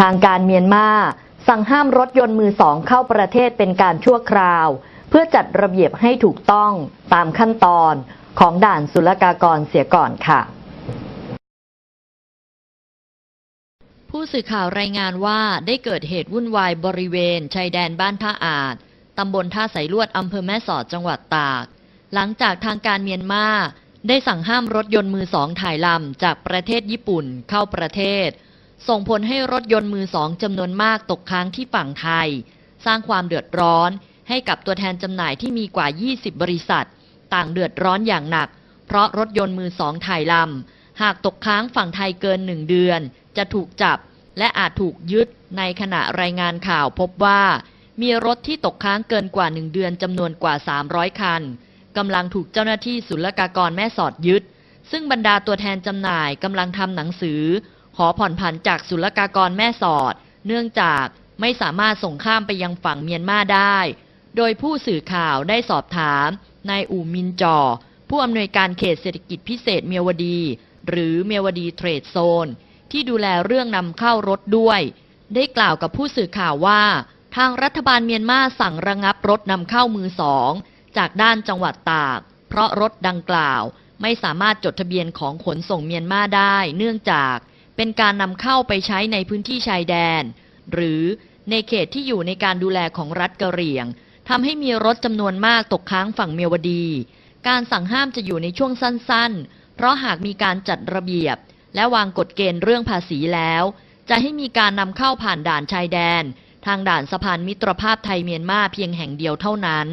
ทางการเมียนมาสั่งห้ามรถยนต์มือสองเข้าประเทศเป็นการชั่วคราว เพื่อจัดระเบียบให้ถูกต้องตามขั้นตอนของด่านศุลกากรเสียก่อนค่ะ ผู้สื่อข่าวรายงานว่าได้เกิดเหตุวุ่นวายบริเวณชายแดนบ้านท่าอาจตำบลท่าสายลวดอำเภอแม่สอดจังหวัดตาก หลังจากทางการเมียนมาได้สั่งห้ามรถยนต์มือสองถ่ายลำจากประเทศญี่ปุ่นเข้าประเทศ ส่งผลให้รถยนต์มือสองจำนวนมากตกค้างที่ฝั่งไทย สร้างความเดือดร้อนให้กับตัวแทนจำหน่ายที่มีกว่า 20 บริษัท ต่างเดือดร้อนอย่างหนัก เพราะรถยนต์มือสองถ่ายลำ หากตกค้างฝั่งไทยเกินหนึ่งเดือน จะถูกจับ และอาจถูกยึดในขณะรายงานข่าวพบว่า มีรถที่ตกค้างเกินกว่าหนึ่งเดือนจำนวนกว่า 300 คัน กำลังถูกเจ้าหน้าที่ศุลกากรแม่สอดยึด ซึ่งบรรดาตัวแทนจำหน่ายกำลังทำหนังสือ ขอผ่อนผันจากศุลกากรแม่สอด เนื่องจากไม่สามารถส่งข้ามไปยังฝั่งเมียนมาได้ โดยผู้สื่อข่าวได้สอบถามนายอูมินจอ ผู้อำนวยการเขตเศรษฐกิจพิเศษเมียวดี หรือเมียวดีเทรดโซน ที่ดูแลเรื่องนำเข้ารถด้วย ได้กล่าวกับผู้สื่อข่าวว่า ทางรัฐบาลเมียนมาสั่งระงับรถนำเข้ามือสอง จากด้านจังหวัดตาก เพราะรถดังกล่าวไม่สามารถจดทะเบียนของขนส่งเมียนมาได้ เนื่องจากเป็นการนำเข้าไปใช้ในพื้นที่ชายแดน หรือในเขตที่อยู่ในการดูแลของรัฐกะเหรี่ยงทำให้มีรถจำนวนมากตกค้างฝั่งเมียวดี การสั่งห้ามจะอยู่ในช่วงสั้นๆ เพราะหากมีการจัดระเบียบ และวางกฎเกณฑ์เรื่องภาษีแล้ว จะให้มีการนำเข้าผ่านด่านชายแดน ทางด่านสะพานมิตรภาพไทยเมียนมาเพียงแห่งเดียวเท่านั้น